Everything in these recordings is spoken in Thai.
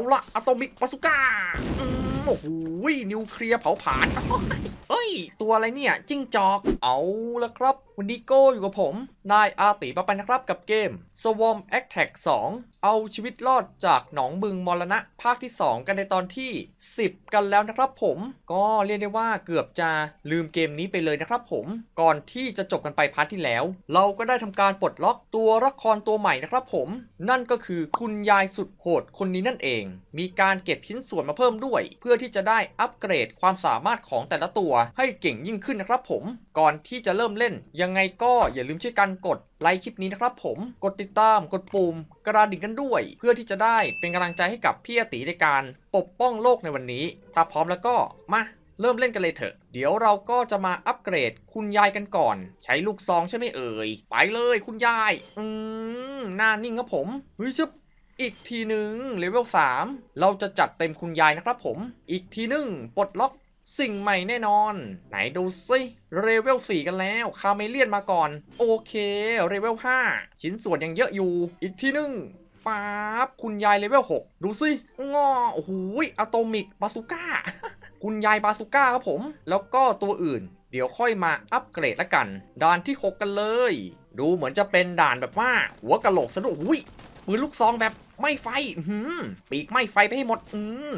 าละอะตอมิกปาสุก้าโอ้โหนิวเคลียร์เผาผลาญเฮ้ย ตัวอะไรเนี่ย จิ้งจอก เอาละครับ วันนี้โก้อยู่กับผม นายอาติปะปันนะครับกับเกม Swarm Attack 2 เอาชีวิตรอดจากหนองบึงมรณะภาคที่ 2 กันในตอนที่ 10 กันแล้วนะครับผม ก็เรียกได้ว่าเกือบจะลืมเกมนี้ไปเลยนะครับผม ก่อนที่จะจบกันไปพาร์ทที่แล้ว เราก็ได้ทำการปลดล็อกตัวละครตัวใหม่นะครับผม นั่นก็คือคุณยายสุดโหดคนนี้นั่นเอง มีการเก็บชิ้นส่วนมาเพิ่มด้วย เพื่อที่จะได้อัปเกรดความสามารถของแต่ละตัวให้เก่งยิ่งขึ้นนะครับผม ก่อนที่จะเริ่มเล่นยังังไงก็อย่าลืมช่วยกันกดไลค์คลิปนี้นะครับผม กดติดตาม กดปุ่ม กระดิ่งกันด้วย เพื่อที่จะได้เป็นกำลังใจให้กับพี่อตีในการปกป้องโลกในวันนี้ ถ้าพร้อมแล้วก็มาเริ่มเล่นกันเลยเถอะ เดี๋ยวเราก็จะมาอัปเกรดคุณยายกันก่อน ใช้ลูกซองใช่ไหมเอ่ย ไปเลยคุณยาย อืม หน้านิ่งครับผม เฮ้ยชึบอีกทีหนึ่งเลเวล3เราจะจัดเต็มคุณยายนะครับผม อีกทีหนึ่งปลดล็อก สิ่งใหม่แน่นอน ไหนดูซิเลเวล 4 กันแล้ว คาเมเลียนมาก่อน โอเคเลเวล 5 ชิ้นส่วนยังเยอะอยู่ อีกทีหนึ่งป๊าบคุณยายเลเวล 6 ดูสิงอโอ้โหอะโตมิกบาซูก้า คุณยายบาซูก้าครับผม แล้วก็ตัวอื่น เดี๋ยวค่อยมาอัปเกรดละกัน ด่านที่ 6 กันเลย ดูเหมือนจะเป็นด่านแบบว่า หัวกะโหลกสะดุ้งอุ้ยปืนลูกซองแบบไม่ไฟ อื้อหืมปีกไม่ไฟไปให้หมด อืม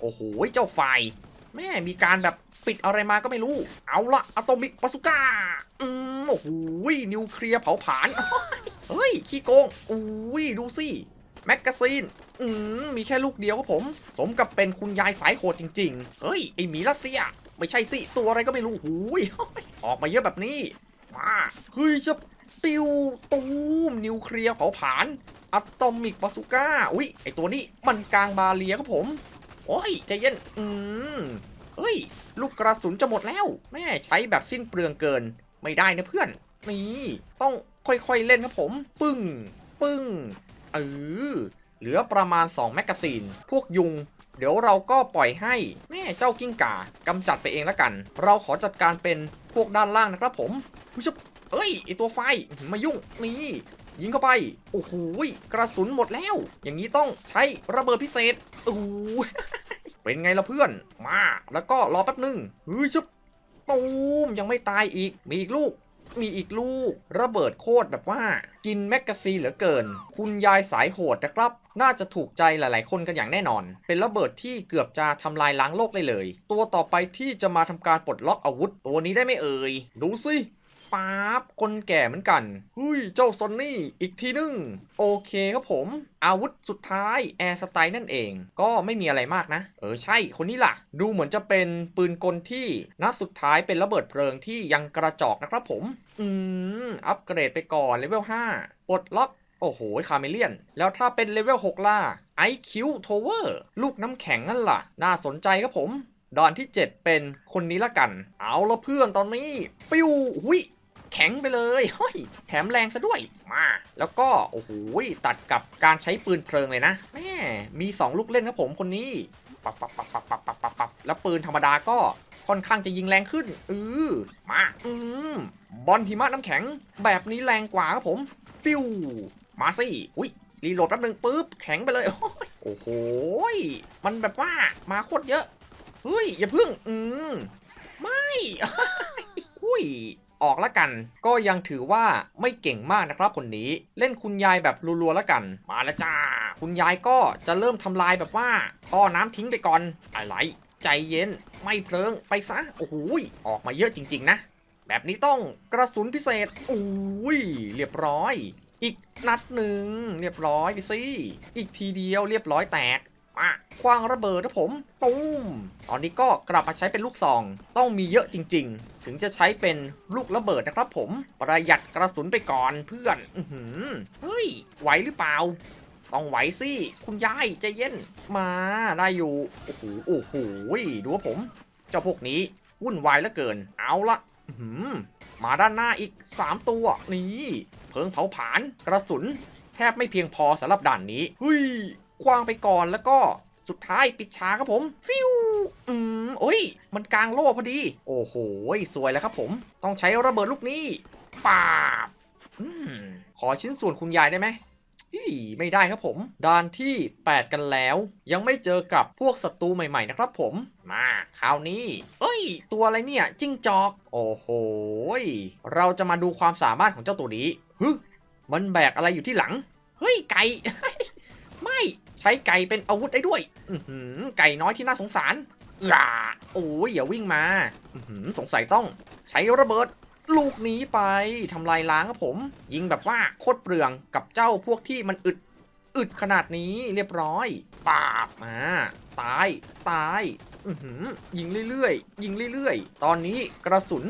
โอ้โห เจ้าไฟ แม่มีการแบบปิดอะไรมาก็ไม่รู้ เอาละอะโตมิกบาซูก้า อืมโอ้โหนิวเคลียร์เผาผลาญเฮ้ย ขี้โกงอุ้ยดูสิแมกกาซีน อืมมีแค่ลูกเดียวครับผม สมกับเป็นคุณยายสายโหดจริง ๆ เฮ้ย ไอหมีรัสเซีย ไม่ใช่สิ ตัวอะไรก็ไม่รู้หูยออกมาเยอะแบบนี้ มา เฮ้ยจะปิวตูมนิวเคลียร์เผาผลาญอะตอมิกบาซูก้า อุ้ยไอตัวนี้มันกลางบาเลียครับผม โอ้ยใจเย็น อืมเฮ้ย ลูกกระสุนจะหมดแล้ว แม่ใช้แบบสิ้นเปลืองเกิน ไม่ได้นะเพื่อน นี่ ต้องค่อยๆเล่นครับผม ปึ้ง ปึ้ง เออ เหลือประมาณ 2 แมกกาซีน พวกยุง เดี๋ยวเราก็ปล่อยให้ แม่เจ้ากิ้งก่ากำจัดไปเองแล้วกัน เราขอจัดการเป็นพวกด้านล่างนะครับผมผู้ชมเอ้ยไอตัวไฟมายุ่งนี่ ยิงเข้าไป โอ้โหกระสุนหมดแล้ว อย่างนี้ต้องใช้ระเบิดพิเศษโอ้โหเป็นไงล่ะเพื่อน มา แล้วก็รอแป๊บหนึงเฮ้ยชุบตูมยังไม่ตายอีก มีอีกลูก มีอีกลูก ระเบิดโคตรแบบว่า กินแมกกาซีเหลือเกิน คุณยายสายโหดนะครับ น่าจะถูกใจหลาย ๆ คนกันอย่างแน่นอน เป็นระเบิดที่เกือบจะทำลายล้างโลกได้เลย ตัวต่อไปที่จะมาทำการปลดล็อกอาวุธ ตัวนี้ได้ไหมเอ่ย ดูสิ ป๊าบคนแก่เหมือนกันเฮ้ยเจ้าซอนนี่อีกทีนึง โอเคครับผม อาวุธสุดท้ายแอร์สไตล์นั่นเอง ก็ไม่มีอะไรมากนะ เออใช่คนนี้ล่ะ ดูเหมือนจะเป็นปืนกลที่นัดสุดท้ายเป็นระเบิดเพลิงที่ยังกระจอกนะครับผม อืม อัปเกรดไปก่อนเลเวล5ปลดล็อกโอ้โห คาเมเลียน แล้วถ้าเป็นเลเวล 6 ล่ะ IQ Tower ลูกน้ำแข็งนั่นล่ะ น่าสนใจครับผม ดอนที่ 7 เป็นคนนี้ละกัน เอาละเพื่อนตอนนี้ ปิ้วหุย แข็งไปเลยเฮ้ยแถมแรงซะด้วยมาแล้วก็โอ้โหตัดกับการใช้ปืนเพลิงเลยนะแม่มี 2 ลูกเล่นครับผมคนนี้ปับปับปับปับปับปับปับปับแล้วปืนธรรมดาก็ค่อนข้างจะยิงแรงขึ้นอือมาอืมบอลหิมะน้ำแข็งแบบนี้แรงกว่าครับผม ปิ้วมาสิอุ้ยรีโหลดแป๊บนึงปุ๊บแข็งไปเลยโอ้โหมันแบบว่ามาโคตรเยอะเฮ้ยอย่าพึ่ง อืมไม่อุ้ย ออกละกัน ก็ยังถือว่าไม่เก่งมากนะครับคนนี้เล่นคุณยายแบบรัวๆละกัน มาล้วจ้า คุณยายก็จะเริ่มทำลายแบบว่าท่อน้ำทิ้งไปก่อนอะไรใจเย็นไม่เพลิงไปซะโอ้โหออกมาเยอะจริง ๆ นะ แบบนี้ต้องกระสุนพิเศษอุ้ยเรียบร้อย อีกนัดหนึ่งเรียบร้อยไปสิอีกทีเดียวเรียบร้อยแตก มาคว้างระเบิดนะผมตุ้มตอนนี้ก็กลับมาใช้เป็นลูกซอง ต้องมีเยอะจริง ๆ ถึงจะใช้เป็นลูกระเบิดนะครับผมประหยัดกระสุนไปก่อนเพื่อนอืเฮ้ยไหวหรือเปล่าต้องไหวสิ คุณยายใจเย็นมาได้อยู่ โอ้โหโอ้โหดูว่าผม เจ้าพวกนี้วุ่นวายเหลือเกิน เอาละหือมาด้านหน้าอีก 3 ตัว นี่ เพิงเผาผลาญกระสุน แทบไม่เพียงพอสำหรับด่านนี้เฮ้ย คว้างไปก่อนแล้วก็สุดท้ายปิดฉากครับผม ฟิวอืมโอ้ย มันกลางโล่พอดี โอ้โห สวยแล้วครับผม ต้องใช้ระเบิดลูกนี้ปาบอืมขอชิ้นส่วนคุณยายได้ไหมอีไม่ได้ครับผม ด่านที่ 8 กันแล้ว ยังไม่เจอกับพวกศัตรูใหม่ๆนะครับผม มาคราวนี้ เอ้ย ตัวอะไรเนี่ย จิ้งจอก โอ้โห เราจะมาดูความสามารถของเจ้าตัวนี้ฮึมันแบกอะไรอยู่ที่หลัง เฮ้ย ไก่ ไม่ ใช้ไก่เป็นอาวุธได้ด้วย อือหือไก่น้อยที่น่าสงสารอ่าโอ้ยอย่าวิ่งมาอื้อหือสงสัยต้อง ใช้ระเบิด ลูกนี้ไปทำลายล้างครับผม ยิงแบบว่าโคตรเปลืองกับเจ้าพวกที่มันอึดอึดขนาดนี้เรียบร้อยปาบมาตายตายอือหือยิงเรื่อยๆ ยิงเรื่อยๆ ตอนนี้กระสุน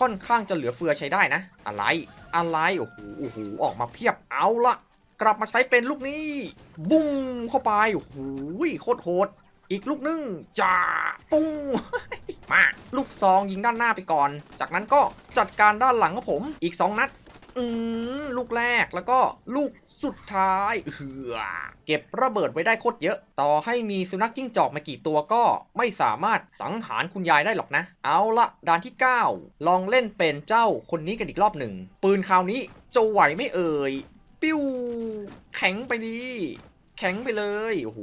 ค่อนข้างจะเหลือเฟือใช้ได้นะ อะไร อะไร โอ้โห โอ้โห ออกมาเพียบ เอาละ กลับมาใช้เป็นลูกนี้ บุ้งเข้าไปโอ้โหโคตรโหด อีกลูกนึงจ้าปุ้งมาลูกซองยิงด้านหน้าไปก่อน จากนั้นก็จัดการด้านหลังครับผมอีก 2 นัดอืมลูกแรกแล้วก็ลูกสุดท้ายเหือเก็บระเบิดไว้ได้โคตรเยอะ ต่อให้มีสุนัขจิ้งจอกมากี่ตัวก็ไม่สามารถสังหารคุณยายได้หรอกนะ เอาละด่านที่ 9 ลองเล่นเป็นเจ้าคนนี้กันอีกรอบหนึ่ง ปืนคราวนี้จะไหวไม่เอ่ย ปิ้วแข็งไปดี แข็งไปเลยโอ้โห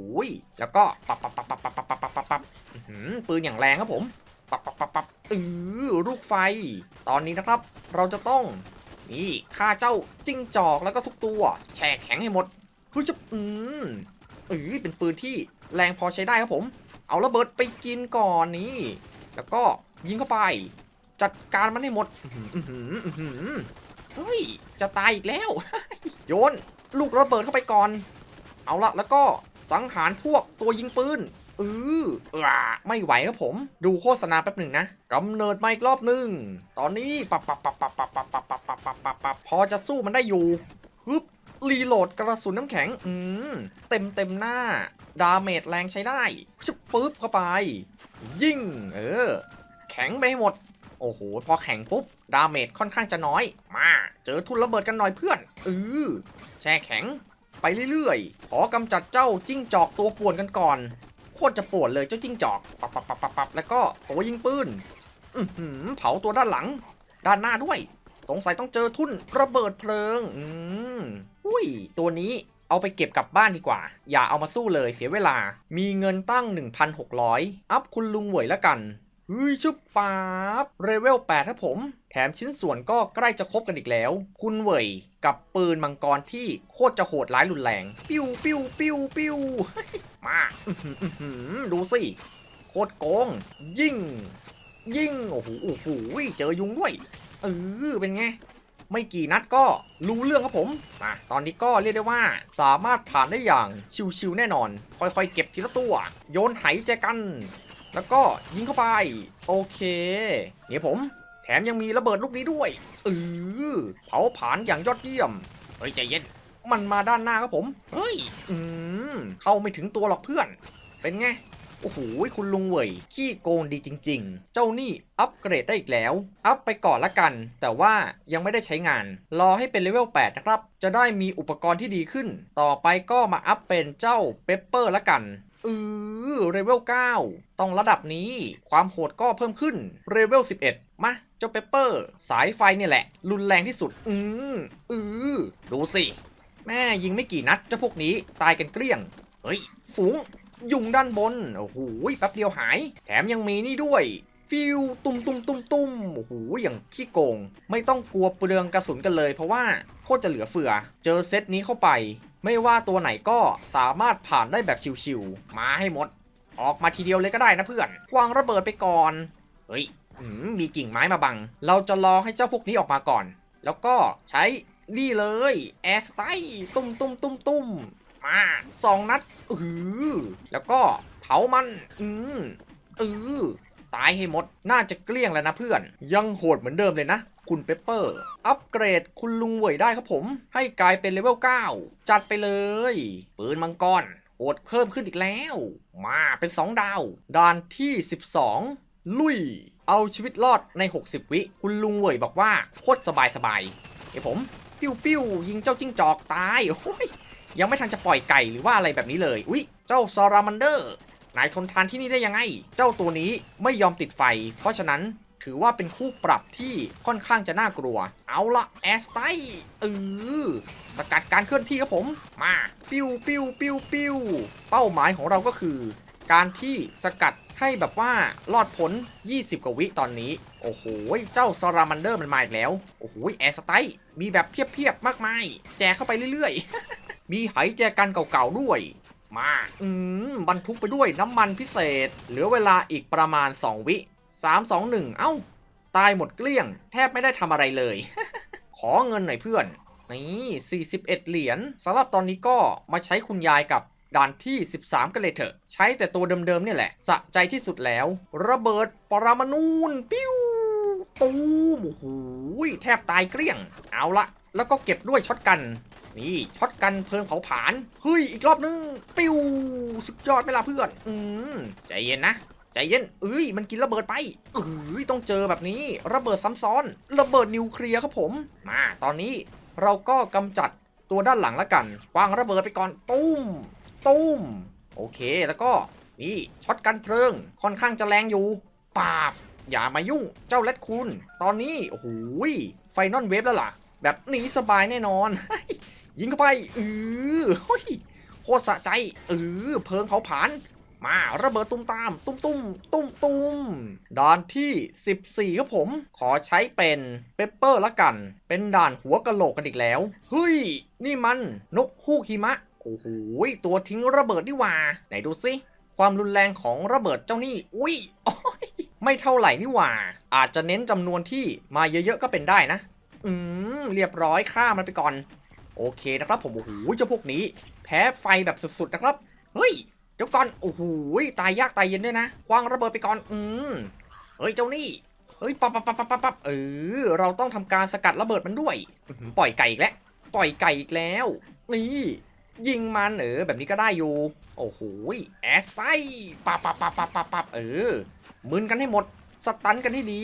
แล้วก็ปับปับปับปับปับปับปับปับปับปับปืนอย่างแรงครับผมปับปับปับปับเออลูกไฟ ตอนนี้นะครับ เราจะต้องนี่ฆ่าเจ้าจิ้งจอกแล้วก็ทุกตัวแช่แข็งให้หมดเฮ้จะอืมเออเป็นปืนที่แรงพอใช้ได้ครับผม เอาระเบิดไปกินก่อนนี่ แล้วก็ยิงเข้าไป จัดการมันให้หมดอื้อหืออื้อหือเฮ้ยจะตายอีกแล้ว โยน ลูกระเบิดเข้าไปก่อน เอาละแล้วก็สังหารพวกตัวยิงปืนเออไม่ไหวครับผม ดูโฆษณาแป๊บหนึ่งนะกำเนิดมาอีกรอบหนึ่งตอนนี้ปับปับปับปับปับปับปับปับปับปับปับปับพอจะสู้มันได้อยู่ฮึบรีโหลดกระสุนน้ำแข็ง อืม เต็มเต็มหน้า ดาเมจแรงใช้ได้ชึบปึ๊บเข้าไป ยิงเออ แข็งไปหมด โอ้โห พอแข็งปุ๊บ ดาเมจค่อนข้างจะน้อย มา เจอทุนระเบิดกันหน่อยเพื่อนเออแช่แข็ง ไปเรื่อยๆ ขอกำจัดเจ้าจิ้งจอกตัวป่วนกันก่อน โคตรจะปวดเลยเจ้าจิ้งจอก ปับปับปับปับปับแล้วก็ตัวยิงปืนอือเผาตัวด้านหลัง ด้านหน้าด้วย สงสัยต้องเจอทุ่นระเบิดเพลิง อืมอุ้ย ตัวนี้เอาไปเก็บกลับบ้านดีกว่า อย่าเอามาสู้เลยเสียเวลา มีเงินตั้ง 1,600 อัพคุณลุงเหวยแล้วกัน ฮ้ยชุบป๊าบเรเวล8ครับผม แถมชิ้นส่วนก็ใกล้จะครบกันอีกแล้ว คุณเหวยกับปืนมังกรที่โคตรจะโหดร้ายรุนแรง ปิ้วปิ้วปิ้วปิ้วมาดูสิ โคตรโกง ยิ่ง ยิ่ง โอ้โหโอ้โหเจอยุงด้วยเออเป็นไง ไม่กี่นัดก็รู้เรื่องครับผมมาตอนนี้ก็เรียกได้ว่าสามารถผ่านได้อย่างชิวๆแน่นอน ค่อยๆ เก็บทีละตัว โยนไหแจกัน แล้วก็ยิงเข้าไป โอเคเนี่ยผม แถมยังมีระเบิดลูกนี้ด้วยเออเผาผลาญอย่างยอดเยี่ยม เฮ้ยใจเย็น มันมาด้านหน้าครับผม เฮ้ย อืม เข้าไม่ถึงตัวหรอกเพื่อน เป็นไง โอ้โห คุณลุงเหวยขี้โกงดีจริง ๆ เจ้านี่อัปเกรดได้อีกแล้ว อัพไปก่อนละกัน แต่ว่ายังไม่ได้ใช้งาน รอให้เป็นเลเวล 8 นะครับ จะได้มีอุปกรณ์ที่ดีขึ้น ต่อไปก็มาอัพเป็นเจ้าเปปเปอร์ละกัน เออเลเวล9ต้องระดับนี้ ความโหดก็เพิ่มขึ้นเลเวล11 มาเจ้าเปเปอร์ สายไฟเนี่ยแหละ รุนแรงที่สุด อืออือดูสิ แม่ยิงไม่กี่นัดเจ้าพวกนี้ตายกันเกลี้ยง เฮ้ย ฝูง ยุงด้านบน โอ้โหแป๊บเดียวหาย แถมยังมีนี่ด้วยฟิวตุ้มตุ้มตุ้มตุ้มโอ้โหอย่างขี้โกง ไม่ต้องกลัวเปลืองกระสุนกันเลย เพราะว่าโคตรจะเหลือเฟือ เจอเซตนี้เข้าไป ไม่ว่าตัวไหนก็สามารถผ่านได้แบบชิวๆมาให้หมด ออกมาทีเดียวเลยก็ได้นะเพื่อนวางระเบิดไปก่อน เฮ้ยมมีกิ่งไม้มาบัง เราจะรอให้เจ้าพวกนี้ออกมาก่อน แล้วก็ใช้นี่เลยแอร์สไตตุ้มตุ้มตุ้มตุ้มมาสองนัดอือแล้วก็เผามัน อืมอือ ตายให้หมด น่าจะเกลี้ยงแล้วนะเพื่อน ยังโหดเหมือนเดิมเลยนะ คุณเปเปอร์ อัปเกรดคุณลุงเหวยได้ครับผม ให้กลายเป็นเลเวล 9 จัดไปเลย ปืนมังกรโหดเพิ่มขึ้นอีกแล้ว มาเป็น 2 ดาว ด่านที่ 12 ลุย เอาชีวิตรอดใน 60 วิ คุณลุงเหวยบอกว่าโคตรสบายสบายเดี๋ยวผม ปิ้วปิ้วยิงเจ้าจิ้งจอกตายโอ้ยยังไม่ทันจะปล่อยไก่หรือว่าอะไรแบบนี้เลย อุ๊ย เจ้าซารามันเดอร์ นายทนทานที่นี่ได้ยังไง เจ้าตัวนี้ไม่ยอมติดไฟ เพราะฉะนั้นถือว่าเป็นคู่ปรับที่ค่อนข้างจะน่ากลัว เอาละแอสไตเออสกัดการเคลื่อนที่ครับผม มาปิ้วปิ้วปิ้วปิ้วเป้าหมายของเราก็คือ การที่สกัดให้แบบว่ารอดพ้น20 กว่าวิตอนนี้ โอ้โห เจ้าซารามันเดอร์มันมาอีกแล้ว โอ้โห แอสไตล์มีแบบเพียบๆ มากมาย แจกเข้าไปเรื่อยๆ มีไหแจกันเก่าๆด้วย มาอืมบรรทุกไปด้วยน้ำมันพิเศษ เหลือเวลาอีกประมาณ 2 วิ 3 2 1 เอ้า ตายหมดเกลี้ยง แทบไม่ได้ทำอะไรเลย ขอเงินหน่อยเพื่อน นี่41 เหรียญสำหรับตอนนี้ก็มาใช้คุณยายกับด่านที่ 13 กันเลยเถอะ ใช้แต่ตัวเดิมๆเนี่ยแหละ สะใจที่สุดแล้ว ระเบิดปรมาณูนปิ้วตูมโอ้โหแทบตายเกลี้ยง เอาละ แล้วก็เก็บด้วยช็อตกัน นี่ช็อตกันเพลิงเผาผลาญเฮ้ยอีกรอบนึง ปิ้วสุดยอดไหมล่ะเพื่อน อืมใจเย็นนะใจเย็นเอ้ย มันกินระเบิดไปเอ้ย ต้องเจอแบบนี้ ระเบิดซ้ำซ้อน ระเบิดนิวเคลียร์ครับผม มา ตอนนี้เราก็กำจัดตัวด้านหลังแล้วกัน วางระเบิดไปก่อน ตุ้ม ตุ้ม โอเค แล้วก็ นี่ ช็อตกันเพลิง ค่อนข้างจะแรงอยู่ ปาบ อย่ามายุ่ง เจ้าเลดคุณตอนนี้ โอ้โหยไฟนอลเวฟแล้วล่ะ แบบหนีสบายแน่นอน ยิงเข้าไปเออโคตรสะใจเออเพลิงเผาผาญมาระเบิดตุ้มตาม ตุ้มตุ้มตุ้มตุ้มด่านที่ 14ครับผม ขอใช้เป็นเปปเปอร์ละกัน เป็นด่านหัวกะโหลกกันอีกแล้ว เฮ้ย นี่มันนกฮูกหิมะโอ้โหตัวทิ้งระเบิดนี่ว่า ไหนดูสิความรุนแรงของระเบิดเจ้านี่ อุ้ยโอ้ยไม่เท่าไหร่นี่หว่า อาจจะเน้นจำนวนที่มาเยอะๆก็เป็นได้นะ อืม เรียบร้อยฆ่ามันไปก่อน โอเคนะครับ ผมโอ้โหเจ้าพวกนี้ แพ้ไฟแบบสุดๆนะครับ เฮ้ยเดี๋ยวก่อนโอ้โหตายยากตายเย็นด้วยนะควางระเบิดไปก่อนอืมเฮ้ยเจ้านี่เฮ้ยปับปับปับปับปับปับเออเราต้องทำการสกัดระเบิดมันด้วย ปล่อยไก่อีกแล้วปล่อยไก่อีกแล้วนี่ยิงมันเออแบบนี้ก็ได้อยู่ โอ้โหแอสไตปับปับปับปับปับปับเออมึนกันให้หมดสตันกันให้ดี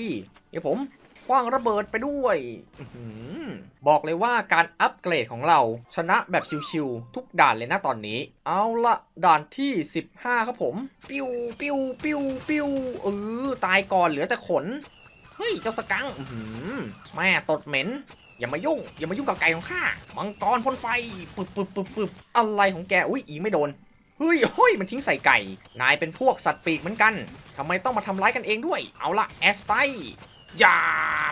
เดี๋ยวผม คว้างระเบิดไปด้วยอบอกเลยว่าการอัปเกรดของเราชนะแบบชิวๆทุกด่านเลยนะตอนนี้ เอาละด่านที่ 15 ครับผม ปิ้วปิ้วปิ้วปิ้วเออตายก่อนเหลือแต่ขน เฮ้ย เจ้าสกังอื้อหือแม่ตดเหม็น อย่ามายุ่ง อย่ามายุ่งกับไก่ของข้ามังกรพ่นไฟปึบปึบปึบปึบอะไรของแกอุ้ยยิงไม่โดนเฮ้ยเฮ้ย มันทิ้งใส่ไก่ นายเป็นพวกสัตว์ปีกเหมือนกัน ทำไมต้องมาทำร้ายกันเองด้วย เอาละแอสไต อย่า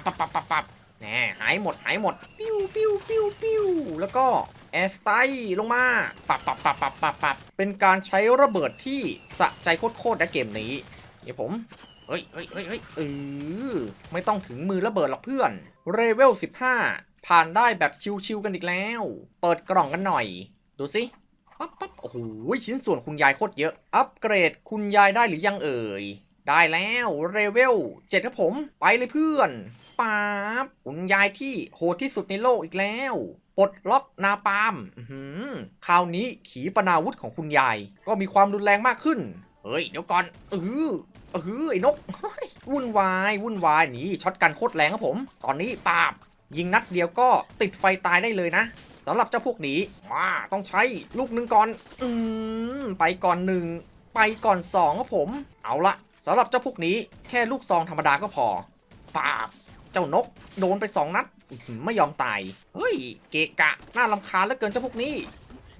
ปับปับปับปับแหน่หายหมดหายหมด ปิ้วปิ้วปิ้วปิ้วแล้วก็แอสไตลงมาปับปับปับปับปับปับเป็นการใช้ระเบิดที่สะใจโคตรๆนะเกมนี้ เดี๋ยวผมเฮ้ยเฮ้ยเฮ้ยเฮ้ยเออไม่ต้องถึงมือระเบิดหรอกเพื่อนเรเวล15 ผ่านได้แบบชิวๆกันอีกแล้ว เปิดกล่องกันหน่อย ดูสิปั๊บปั๊บโอ้โหชิ้นส่วนคุณยายโคตรเยอะ อัปเกรดคุณยายได้หรือยังเอ่ย ได้แล้วเรเวลเจ็ดครับผม ไปเลยเพื่อนป๊าบคุณยายที่โหดที่สุดในโลกอีกแล้วปลดล็อกนาปามหือคราวนี้ขีปนาวุธของคุณยาย ก็มีความรุนแรงมากขึ้น เฮ้ย เดี๋ยวก่อนเออเออไอ้นกวุ่นวายวุ่นวายนี่ช็อตกันโคตรแรงครับผม ตอนนี้ปาบ ยิงนัดเดียวก็ติดไฟตายได้เลยนะสำหรับเจ้าพวกนี้มาต้องใช้ลูกหนึ่งก่อน อืมไปก่อนหนึ่ง ไปก่อนสองครับผม เอาละสำหรับเจ้าพวกนี้แค่ลูกซองธรรมดาก็พอปาบเจ้านก โดนไปสองนัดไม่ยอมตายเฮ้ยเกะกะน่าลำคาญเหลือเกินเจ้าพวกนี้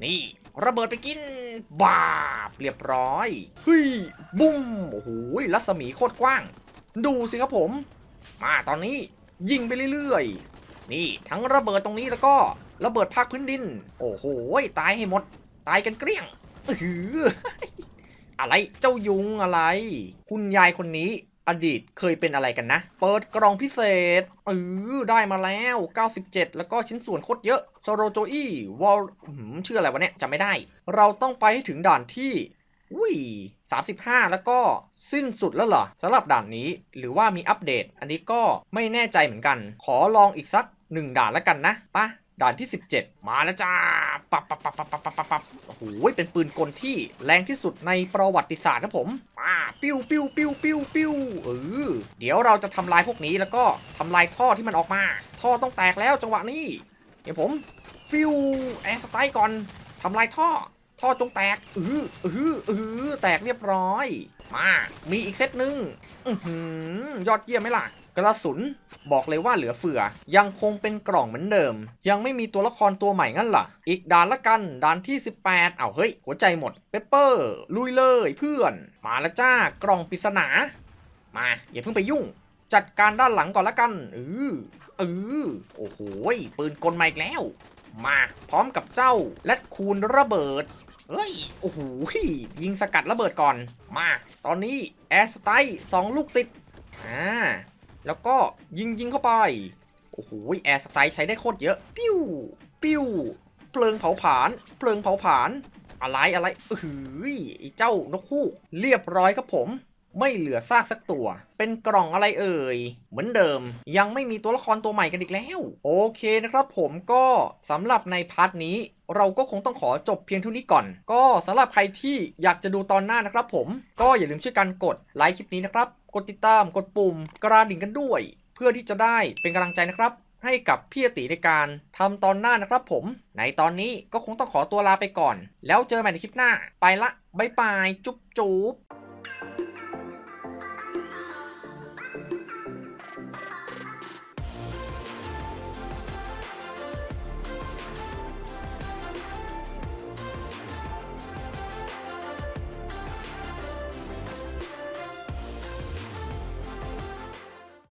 นี่ระเบิดไปกิน บาบเรียบร้อยเฮ้ยบุ้มโอ้โหรัศมีโคตรกว้าง ดูสิครับผม มาตอนนี้ยิงไปเรื่อยๆ นี่ทั้งระเบิดตรงนี้แล้วก็ระเบิดภาคพื้นดิน โอ้โหตายให้หมด ตายกันเกลี้ยงอือ อะไรเจ้ายุงอะไร คุณยายคนนี้อดีตเคยเป็นอะไรกันนะ เปิดกล่องพิเศษเออได้มาแล้ว 97 แล้วก็ชิ้นส่วนโคตรเยอะโซโรโจอี้วอลชื่ออะไรวะเนี่ยจำไม่ได้ เราต้องไปให้ถึงด่านที่อุ้ย35 แล้วก็สิ้นสุดแล้วเหรอสำหรับด่านนี้หรือว่ามีอัปเดต อันนี้ก็ไม่แน่ใจเหมือนกัน ขอลองอีกสักหนึ่งด่านแล้วกันนะปะ ด่านที่ 17 มาแล้วจ้าปับปับปับปับปับปับปับโอ้โหเป็นปืนกลที่แรงที่สุดในประวัติศาสตร์นะผมมาปิ้วปิ้วปิ้วปิ้วปิ้วเออเดี๋ยวเราจะทำลายพวกนี้แล้วก็ทำลายท่อที่มันออกมา ท่อต้องแตกแล้วจังหวะนี้ เดี๋ยวผม ฟิวแอร์สไตล์ก่อนทำลายท่อ ท่อจงแตกเออเออเออแตกเรียบร้อย มา มีอีกเซตหนึ่งอือยอดเยี่ยมไหมล่ะ กระสุนบอกเลยว่าเหลือเฟือ ยังคงเป็นกล่องเหมือนเดิม ยังไม่มีตัวละครตัวใหม่งั้นล่ะ อีกด่านละกันด่านที่ 18เอาวเฮ้ย หัวใจหมดเปเปอร์ลุยเลยเพื่อน มาล้วจ้ากล่องปริศนา มาอย่าเพิ่งไปยุ่ง จัดการด้านหลังก่อนละกันเออเออโอ้โหยปืนกลมาอีกแล้ว มาพร้อมกับเจ้าและคูณระเบิดเฮ้ย โอ้โหยยิงสกัดระเบิดก่อน มา ตอนนี้ แอร์สไตล์สองลูกติด อ่า แล้วก็ยิงยิงเข้าไป โอ้โหแอร์สไตล์ใช้ได้โคตรเยอะ ปิ้ว ปิ้วเปลืองเผาผลาญเปลืองเผาผลาญ อะไรอะไรเอ้ยไอ้เจ้านกฮูกเรียบร้อยครับผม ไม่เหลือซากสักตัว เป็นกล่องอะไรเอ่ย เหมือนเดิม ยังไม่มีตัวละครตัวใหม่กันอีกแล้ว โอเคนะครับผมก็สำหรับในพาร์ทนี้เราก็คงต้องขอจบเพียงเท่านี้ก่อน ก็สำหรับใครที่อยากจะดูตอนหน้านะครับผม ก็อย่าลืมช่วยกันกดไลค์คลิปนี้นะครับ กดติดตามกดปุ่มกระดิ่งกันด้วย เพื่อที่จะได้เป็นกำลังใจนะครับ ให้กับพี่ติในการทำตอนหน้านะครับผม ในตอนนี้ก็คงต้องขอตัวลาไปก่อน แล้วเจอกันใหม่ในคลิปหน้า ไปละบายบายจุ๊บจุ๊บ